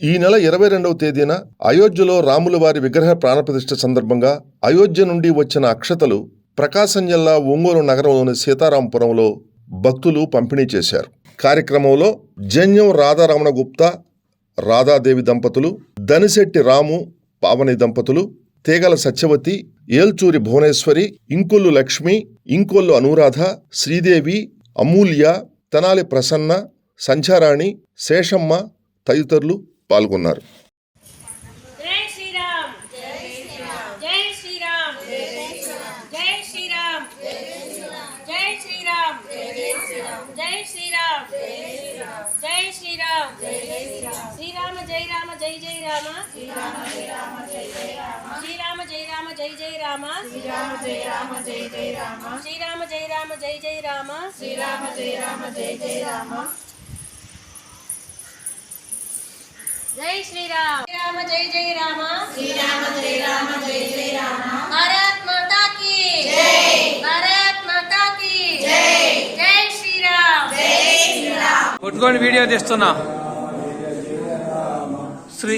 ఈ నెల ఇరవై రెండవ తేదీన అయోధ్యలో రాముల వారి విగ్రహ ప్రాణప్రతిష్ఠ సందర్భంగా అయోధ్య నుండి వచ్చిన అక్షతలు ప్రకాశం జిల్లా ఒంగోలు నగరంలోని సీతారాంపురంలో భక్తులు పంపిణీ చేశారు. కార్యక్రమంలో జన్యం రాధారమణ గుప్తా రాధాదేవి దంపతులు దనిశెట్టి రాము పావని దంపతులు తీగల సత్యవతి ఏల్చూరి భువనేశ్వరి ఇంకొల్లు లక్ష్మి ఇంకొల్లు అనురాధ శ్రీదేవి అమూల్య తెనాలి ప్రసన్న సంచారాణి శేషమ్మ తదితరులు పాల్గొన్నారు. జై శ్రీరామ్. జై జై శ్రీరామ్. శ్రీరామ జై రామ జై జై రామ శ్రీరామ. జై రామ జై జై రామ శ్రీరామ జై రామ జై జై రామ. శ్రీరామ జై రామ జై జై రామ. శ్రీరామ జై రామ జై జై రామ శ్రీరామ జై రామ జై జై రామ జై శ్రీరామ్ శ్రీరామ జై జై రామ శ్రీరామ జై రామ జై జై రామ. భారత్ మాతా కీ. జై. భారత్ మాతా కీ. జై. జై శ్రీరామ్. జై శ్రీరామ్. పట్టుకొని వీడియో తీస్తున్నా. శ్రీ